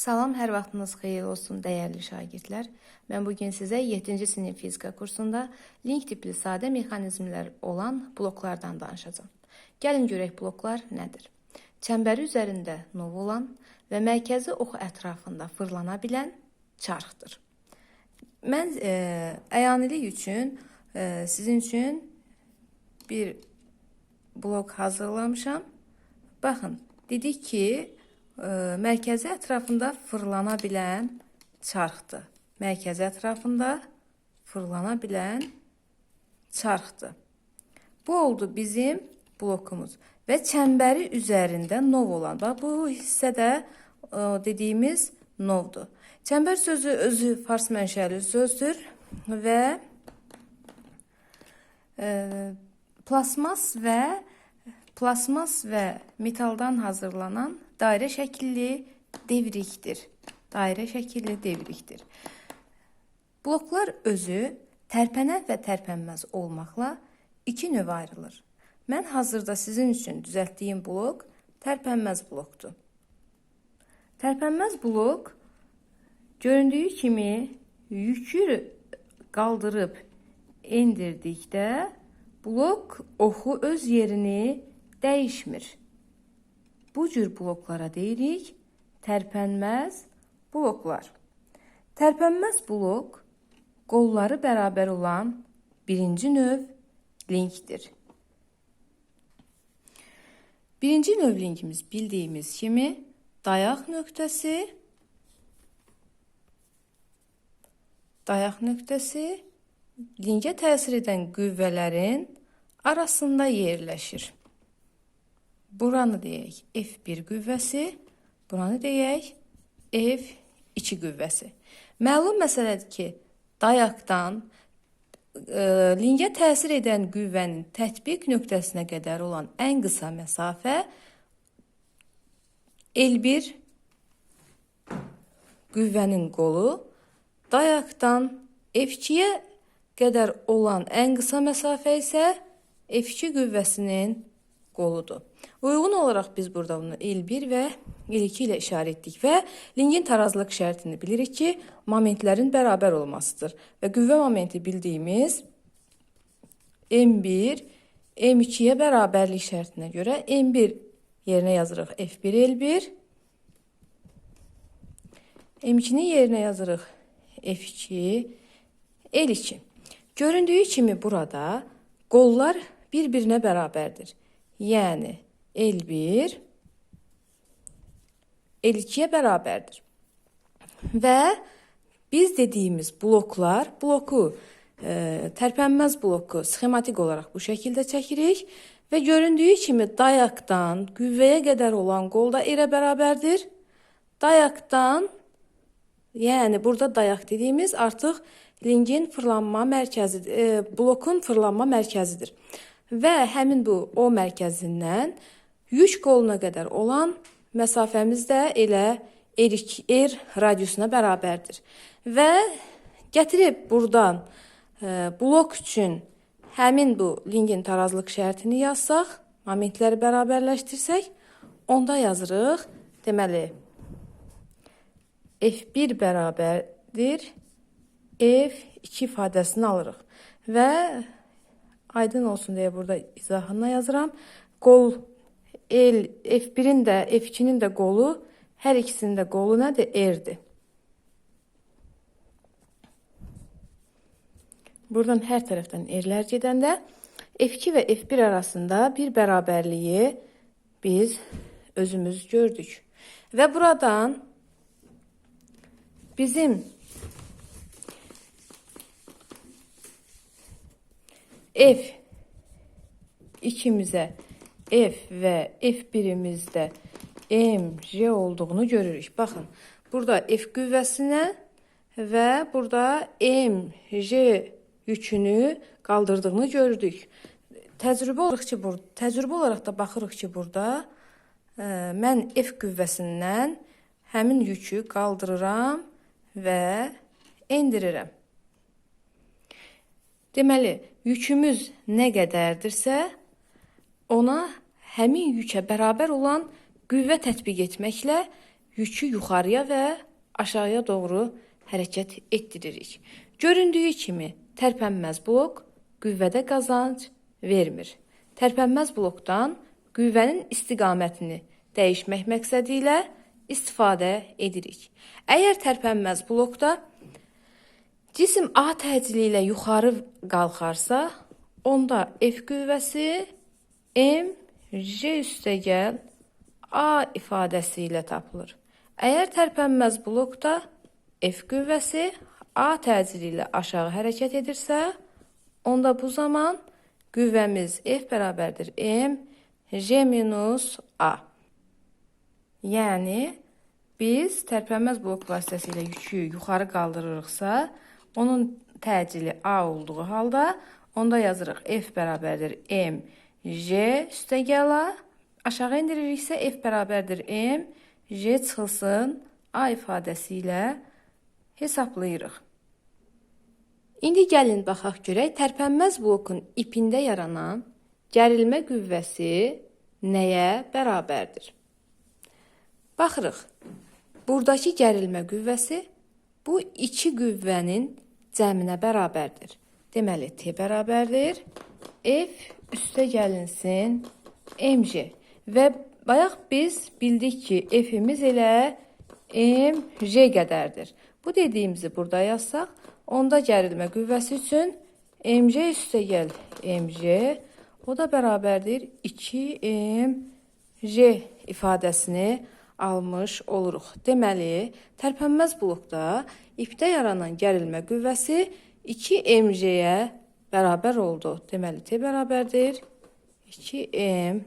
Salam, hər vaxtınız xeyir olsun dəyərli şagirdlər. Mən bu gün sizə 7-ci sinif fizika kursunda link tipli sadə mexanizmlər olan bloklardan danışacağam. Gəlin görək bloklar nədir? Çəmbəri üzərində nov olan və mərkəzi ox ətrafında fırlana bilən çarxdır. Mən e, əyanilik üçün e, sizin üçün bir blok hazırlamışam. Baxın, dedik ki, mərkəzi ətrafında fırlana bilən çarxdır. Mərkəzi ətrafında fırlana bilən çarxdır. Bu oldu bizim blokumuz və çəmbəri üzərində nov olan. Bax bu hissədə e, dediyimiz novdur. Çəmbər sözü özü fars mənşəli sözdür və e, plasmas və plasmas və metaldan hazırlanan dairə şəkilli devrikdir. Dairə şəkilli devrikdir. Bloklar özü tərpənən və tərpənməz olmaqla iki növ ayrılır. Mən hazırda sizin üçün düzəltdiyim blok tərpənməz blokdur. Tərpənməz blok göründüyü kimi yükü qaldırıb endirdikdə blok oxu öz yerini dəyişmir. Bu cür bloklara deyirik tərpənməz bloklar. Tərpənməz blok qolları bərabər olan birinci növ linkdir. Birinci növ linkimiz bildiyimiz kimi dayaq nöqtəsi dayaq nöqtəsi linkə təsir edən qüvvələrin arasında yerləşir. Buranı deyək F1 qüvvəsi, buranı deyək F2 qüvvəsi. Məlum məsələdir ki, dayaqdan e, linkə təsir edən qüvvənin tətbiq nöqtəsinə qədər olan ən qısa məsafə L1 qüvvənin qolu dayaqdan F2-yə qədər olan ən qısa məsafə isə F2 qüvvəsinin qoludur. Uyğun olaraq biz burada bunu L1 və L2 ilə işarə etdik və linkin tarazlıq şərtini bilirik ki, momentlərin bərabər olmasıdır və qüvvə momenti bildiyimiz M1 M2-yə bərabərlik şərtinə görə M1 yerinə yazırıq F1 L1 M2-nin yerinə yazırıq F2 L2. Göründüyü kimi burada qollar bir-birinə bərabərdir. Yəni L1 L2-yə bərabərdir. Və biz dediyimiz bloklar, bloku e, tərpənməz bloku sxematik olaraq bu şəkildə çəkirik və göründüyü kimi dayaqdan qüvvəyə qədər olan qol da elə bərabərdir. Dayaqdan Yəni burada dayaq dediyimiz artıq linkin fırlanma mərkəzidir, e, blokun fırlanma mərkəzidir. Və həmin bu o mərkəzindən yük qoluna qədər olan məsafəmiz də elə R, radiusuna bərabərdir. Və gətirib buradan e, blok üçün həmin bu linkin tarazlıq şərtini yazsaq, momentləri bərabərləşdirsək, onda yazırıq. Deməli, F1 bərabərdir F2 ifadəsini alırıq. Və aydın olsun deyə burada izahına yazıram. Qol L F1-in də F2-nin də qolu hər ikisinin də qolu nədir? R-dir. Buradan hər tərəfdən R-lər gedəndə F2 və F1 arasında bir bərabərliyi biz özümüz gördük. Və buradan bizim F ikimize F ve F birimizde mj olduğunu görürük. Bakın burada F qüvvəsinə ve burada mj yükünü qaldırdığını gördük. Təcrübə olaraq ki, burada təcrübə olaraq da baxırıq ki, burada ə, e, mən F qüvvəsindən həmin yükü qaldırıram və endirirəm. Deməli, yükümüz nə qədərdirsə, ona həmin yükə bərabər olan qüvvə tətbiq etməklə yükü yuxarıya və aşağıya doğru hərəkət etdiririk. Göründüyü kimi tərpənməz blok qüvvədə qazanc vermir. Tərpənməz blokdan qüvvənin istiqamətini dəyişmək məqsədi ilə istifadə edirik. Əgər tərpənməz blokda cisim A təcili ilə yuxarı qalxarsa, onda F qüvvəsi M J üstəgəl A ifadəsi ilə tapılır. Əgər tərpənməz blokda F qüvvəsi A təcili ilə aşağı hərəkət edirsə, onda bu zaman qüvvəmiz F bərabərdir M J minus A. Yəni biz tərpənməz blok vasitəsilə yükü yuxarı qaldırırıqsa, onun təcili A olduğu halda onda yazırıq F bərabərdir M J üstəgəl A. Aşağı endiririksə F bərabərdir M J çıxılsın A ifadəsi ilə hesablayırıq. İndi gəlin baxaq görək tərpənməz blokun ipində yaranan gərilmə qüvvəsi nəyə bərabərdir? Baxırıq. Buradakı gərilmə qüvvəsi bu iki qüvvənin cəminə bərabərdir. Deməli, T bərabərdir. F üstə gəlinsin mc. Və bayaq biz bildik ki, F-imiz elə mc qədərdir. Bu dediyimizi burada yazsaq, onda gərilmə qüvvəsi üçün mc üstə gəl mc, o da bərabərdir 2mc ifadəsini almış oluruq. Deməli, tərpənməz blokda ipdə yaranan gərilmə qüvvəsi 2mc-yə bərabər oldu. Deməli, T bərabərdir 2mc-yə.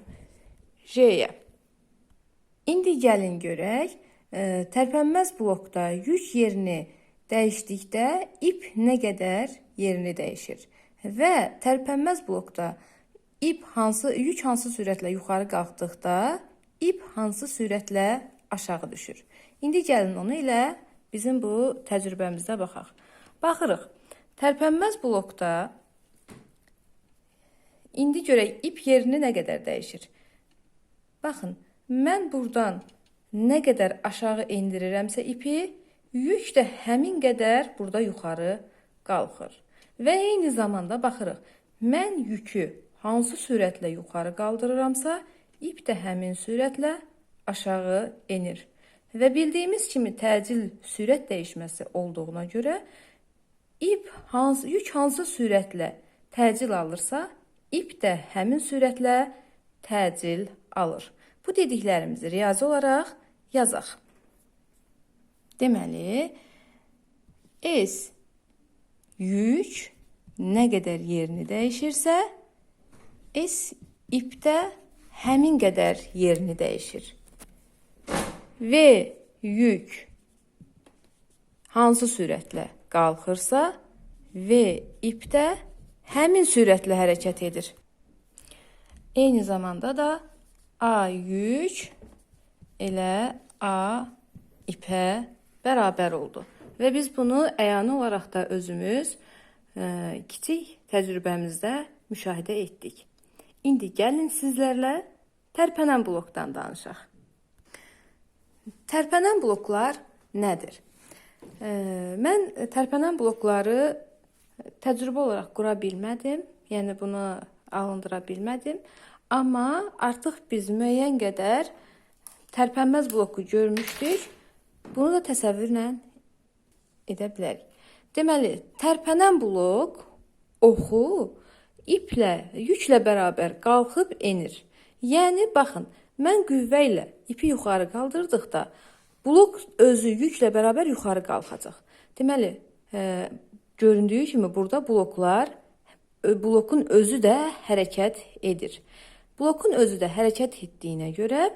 İndi gəlin görək, e, tərpənməz blokda yük yerini dəyişdikdə ip nə qədər yerini dəyişir və tərpənməz blokda ip hansı yük hansı sürətlə yuxarı qalxdıqda ip hansı sürətlə aşağı düşür. İndi gəlin onu ilə bizim bu təcrübəmizdə baxaq. Baxırıq. Tərpənməz blokda indi görək ip yerini nə qədər dəyişir. Baxın, mən burdan nə qədər aşağı endirirəmsə ipi, yük də həmin qədər burada yuxarı qalxır. Və eyni zamanda baxırıq. Mən yükü hansı sürətlə yuxarı qaldırıramsa, ip də həmin sürətlə aşağı enir. Və bildiyimiz kimi təcil sürət dəyişməsi olduğuna görə ip hansı yük hansı sürətlə təcil alırsa, ip də həmin sürətlə təcil alır. Bu dediklərimizi riyazi olaraq yazaq. Deməli, S yük nə qədər yerini dəyişirsə, S ipdə həmin qədər yerini dəyişir. V yük hansı sürətlə qalxırsa, V ipdə həmin sürətlə hərəkət edir. Eyni zamanda da A yük elə A ipə bərabər oldu. Və biz bunu əyani olaraq da özümüz ə, kiçik təcrübəmizdə müşahidə etdik. İndi gəlin sizlərlə tərpənən blokdan danışaq. Tərpənən bloklar nədir? Ə, mən tərpənən blokları təcrübə olaraq qura bilmədim. Yəni bunu alındıra bilmədim. Amma artıq biz müəyyən qədər tərpənməz bloku görmüşdük. Bunu da təsəvvürlə edə bilərik. Deməli, tərpənən blok oxu iplə, yüklə bərabər qalxıb enir. Yəni baxın, mən qüvvə ilə ipi yuxarı qaldırdıqda blok özü yüklə bərabər yuxarı qalxacaq. Deməli, e, göründüyü kimi burada bloklar blokun özü də hərəkət edir. Blokun özü də hərəkət etdiyinə görə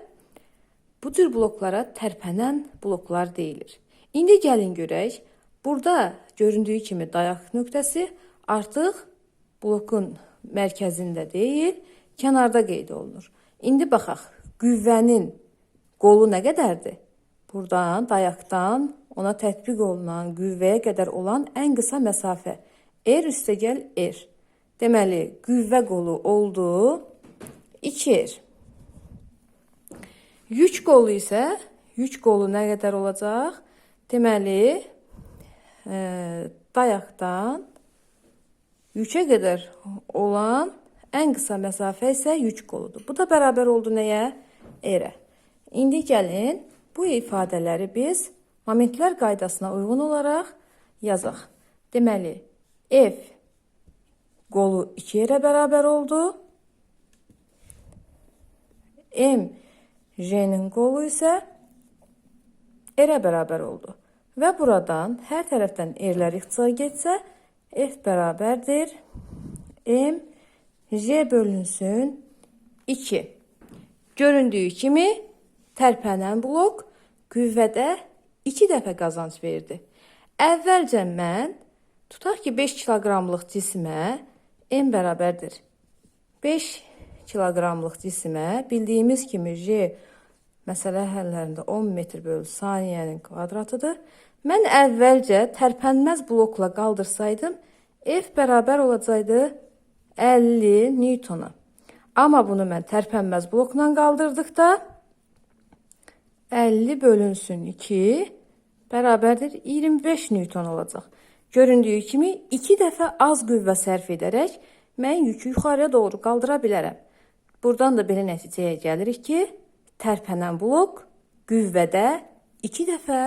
bu cür bloklara tərpənən bloklar deyilir. İndi gəlin görək. Burada göründüyü kimi dayaq nöqtəsi artıq blokun mərkəzində deyil, kənarda qeyd olunur. İndi baxaq, qüvvənin qolu nə qədərdir? Buradan, dayaqdan ona tətbiq olunan qüvvəyə qədər olan ən qısa məsafə R üstəgəl R. Deməli, qüvvə qolu oldu 2R. Yük qolu isə yük qolu nə qədər olacaq? Deməli, e, dayaqdan yükə qədər olan ən qısa məsafə isə yük qoludur. Bu da bərabər oldu nəyə? R-ə. İndi gəlin bu ifadələri biz momentlər qaydasına uyğun olaraq yazaq. Deməli, F qolu 2 r bərabər oldu. M J'nin qolu isə R-ə bərabər oldu. Və buradan hər tərəfdən R-lər ixtisar F bərabərdir M J bölünsün 2. Göründüyü kimi tərpənən blok qüvvədə 2 dəfə qazanc verdi. Əvvəlcə mən tutaq ki 5 kiloqramlıq cismə M bərabərdir. 5 kiloqramlıq cismə bildiyimiz kimi J məsələ həllərində 10 metr bölü saniyənin kvadratıdır. Mən əvvəlcə tərpənməz blokla qaldırsaydım, F bərabər olacaqdı 50 newtona. Amma bunu mən tərpənməz blokla qaldırdıqda 50 bölünsün 2 bərabərdir 25 newton olacaq. Göründüyü kimi 2 dəfə az qüvvə sərf edərək mən yükü yuxarıya doğru qaldıra bilərəm. Buradan da belə nəticəyə gəlirik ki, tərpənən blok qüvvədə 2 dəfə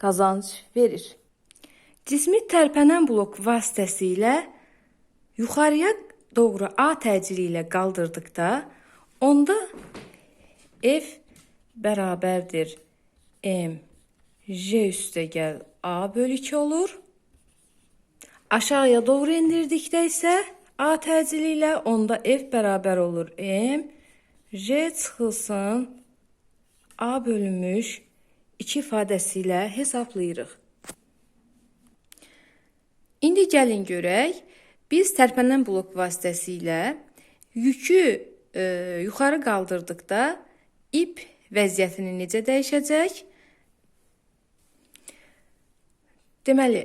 qazanc verir. Cismi tərpənən blok vasitəsilə yuxarıya doğru A təcili ilə qaldırdıqda onda F bərabərdir M J üstə gəl A bölü 2 olur. Aşağıya doğru indirdikdə isə A təcili ilə onda F bərabər olur M J çıxılsın A bölünmüş 2 ifadəsi ilə hesablayırıq. İndi gəlin görək, biz tərpənən blok vasitəsilə yükü e, yuxarı qaldırdıqda ip vəziyyətini necə dəyişəcək? Deməli,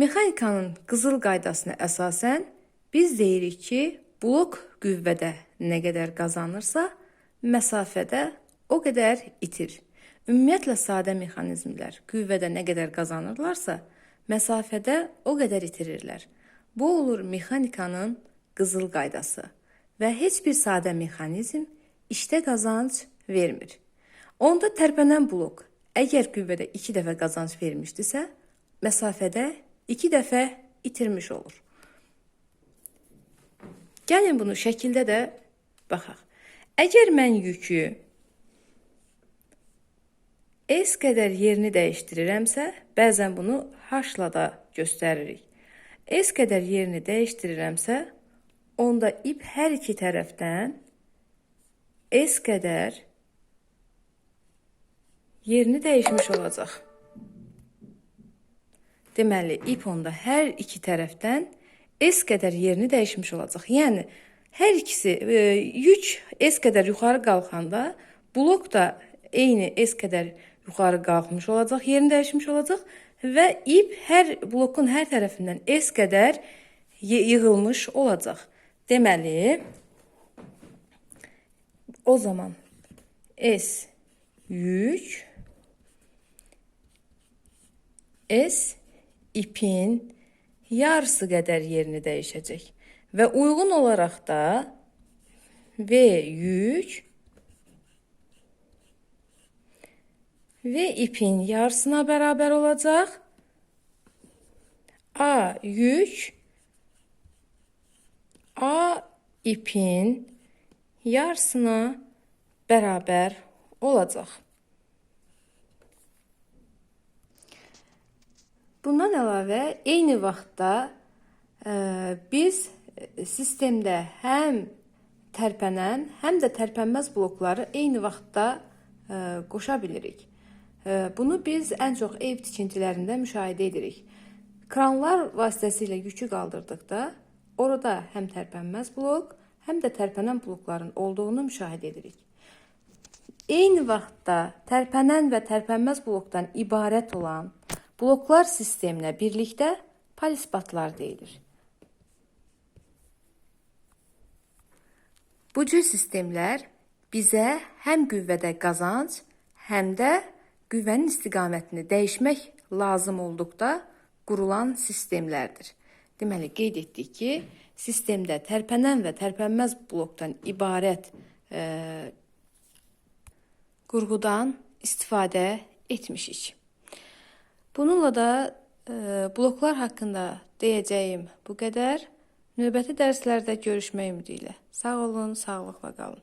mexanikanın qızıl qaydasına əsasən biz deyirik ki, blok qüvvədə nə qədər qazanırsa, məsafədə o qədər itir. Ümumiyyətlə sadə mexanizmlər qüvvədə nə qədər qazanırlarsa, məsafədə o qədər itirirlər. Bu olur mexanikanın qızıl qaydası və heç bir sadə mexanizm işdə qazanc vermir. Onda tərpənən blok əgər qüvvədə 2 dəfə qazanc vermişdisə, məsafədə 2 dəfə itirmiş olur. Gəlin bunu şəkildə də baxaq. Əgər mən yükü S qədər yerini dəyişdirirəmsə, bəzən bunu H-la da göstəririk. S qədər yerini dəyişdirirəmsə, onda ip hər iki tərəfdən S qədər yerini dəyişmiş olacaq. Deməli, ip onda hər iki tərəfdən S qədər yerini dəyişmiş olacaq. Yəni hər ikisi e, yük S qədər yuxarı qalxanda blok da eyni S qədər yuxarı qalxmış olacaq, yerini dəyişmiş olacaq və ip hər blokun hər tərəfindən S qədər yığılmış olacaq. Deməli, o zaman S yük S ipin yarısı qədər yerini dəyişəcək və uyğun olaraq da V yük ve ipin yarısına beraber olacak. A yük A ipin yarısına beraber olacak. Bundan əlavə eyni vaxtda e, biz sistemdə həm tərpənən, həm də tərpənməz blokları eyni vaxtda e, qoşa bilirik. Bunu biz ən çox ev tikintilərində müşahidə edirik. Kranlar vasitəsilə yükü qaldırdıqda orada həm tərpənməz blok, həm də tərpənən blokların olduğunu müşahidə edirik. Eyni vaxtda tərpənən və tərpənməz blokdan ibarət olan bloklar sisteminə birlikdə polisbatlar deyilir. Bu cür sistemlər bizə həm qüvvədə qazanc, həm də qüvvənin istiqamətini dəyişmək lazım olduqda qurulan sistemlərdir. Deməli, qeyd etdik ki, sistemdə tərpənən və tərpənməz blokdan ibarət e, qurğudan istifadə etmişik. Bununla da e, bloklar haqqında deyəcəyim bu qədər. Növbəti dərslərdə görüşmək ümidi ilə. Sağ olun, sağlıqla qalın.